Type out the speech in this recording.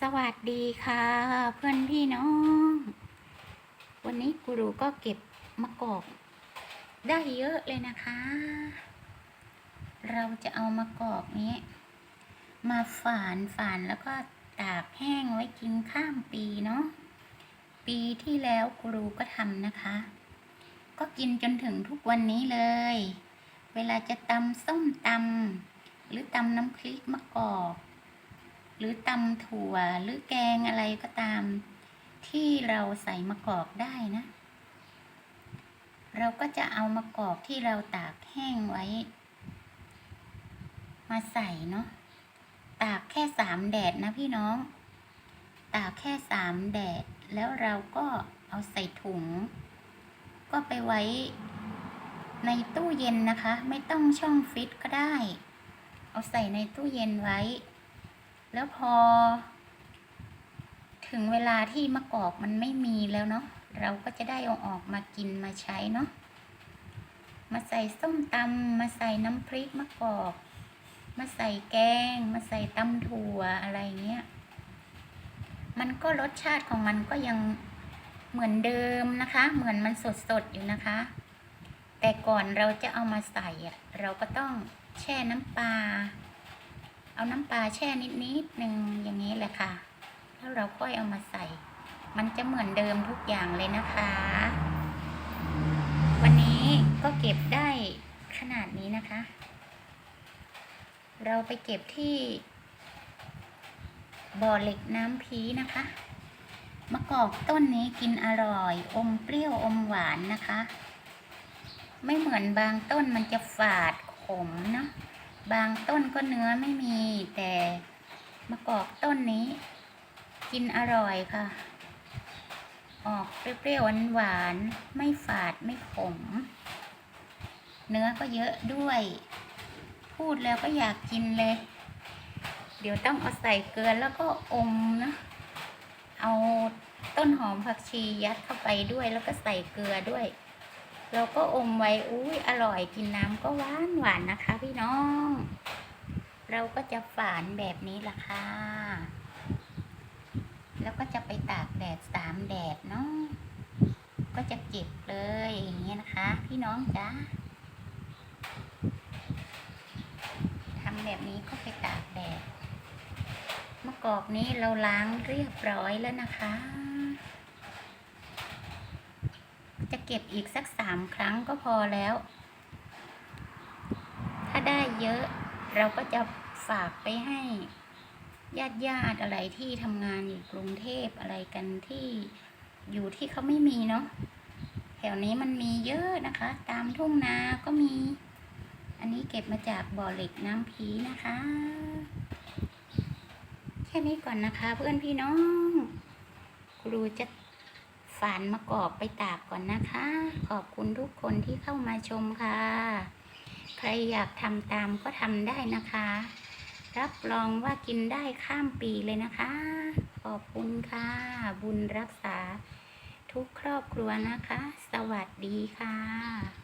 สวัสดีค่ะ เพื่อนพี่น้อง วันนี้กูรูก็เก็บมะกอก ได้เยอะเลยนะคะ เราจะเอามะกอกนี้ มาฝานฝานแล้วก็ตากแห้งไว้กินข้ามปีเนาะปีที่แล้วกูรูก็ทำนะคะ ก็กินจนถึงทุกวันนี้เลย เวลาจะตำส้มตำหรือตำน้ำพริกมะกอก หรือตำถั่วหรือแกงอะไรก็ตาม ที่เราใส่มะกอกได้นะ เราก็จะเอามะกอกที่เราตากแห้งไว้ มาใส่เนาะตากแค่สามแดดนะพี่น้อง ตากแค่สามแดด แล้วเราก็เอาใส่ถุง ก็ไปไว้ในตู้เย็นนะคะ ไม่ต้องช่องฟิตก็ได้ เอาใส่ในตู้เย็นไว้ แล้วพอ ถึงเวลาที่มะกอกมันไม่มีแล้วเนาะเราก็จะได้เอาออกมากินมาใช้เนาะมาใส่ส้มตำมาใส่น้ำพริกมะกอก มาใส่แกง มาใส่ตำถั่วอะไรเงี้ยมันก็รสชาติของมันก็ยังเหมือนเดิมนะคะ เหมือนมันสดๆอยู่นะคะ แต่ก่อนเราจะเอามาใส่อะเราก็ต้องแช่น้ำปลา เอาน้ำปลาแช่นิดนิดหนึ่งอย่างนี้แหละค่ะ แล้วเราค่อยเอามาใส่ มันจะเหมือนเดิมทุกอย่างเลยนะคะ วันนี้ก็เก็บได้ขนาดนี้นะคะ เราไปเก็บที่บ่อเหล็กน้ำพีนะคะ มะกอกต้นนี้กินอร่อย อมเปรี้ยวอมหวานนะคะ ไม่เหมือนบางต้นมันจะฝาดขมเนาะ บางต้นก็เนื้อไม่มี แต่มะกอกต้นนี้ กินอร่อยค่ะ ออกเปรี้ยวๆหวานๆไม่ฝาดไม่ขม เนื้อก็เยอะด้วย พูดแล้วก็อยากกินเลย เดี๋ยวต้องเอาใส่เกลือแล้วก็อมนะ เอาต้นหอมผักชียัดเข้าไปด้วยแล้วก็ใส่เกลือด้วย เราก็อมไว้อุ้ยอร่อยกินน้ำก็หวานหวานนะคะ พี่น้อง เราก็จะฝานแบบนี้ล่ะค่ะ แล้วก็จะไปตากแดดสามแดดเนาะก็จะเก็บเลยอย่างเงี้ยนะคะ พี่น้องจ้าทำแบบนี้ก็ไปตากแดดมะกอกนี้เราล้างเรียบร้อยแล้วนะคะ จะเก็บอีกสักสามครั้งก็พอแล้ว ถ้าได้เยอะเราก็จะฝากไปให้ญาติญาติอะไรที่ทำงานอยู่กรุงเทพอะไรกันที่อยู่ที่เขาไม่มีเนาะแถวนี้มันมีเยอะนะคะ ตามทุ่งนาก็มี อันนี้เก็บมาจากบ่อเหล็กน้ำผีนะคะ แค่นี้ก่อนนะคะ เพื่อนพี่น้อง ครูจะ ฝานมะกอกไปตากก่อนนะคะ ขอบคุณทุกคนที่เข้ามาชมค่ะ ใครอยากทำตามก็ทำได้นะคะ รับรองว่ากินได้ข้ามปีเลยนะคะ ขอบคุณค่ะ บุญรักษาทุกครอบครัวนะคะ สวัสดีค่ะ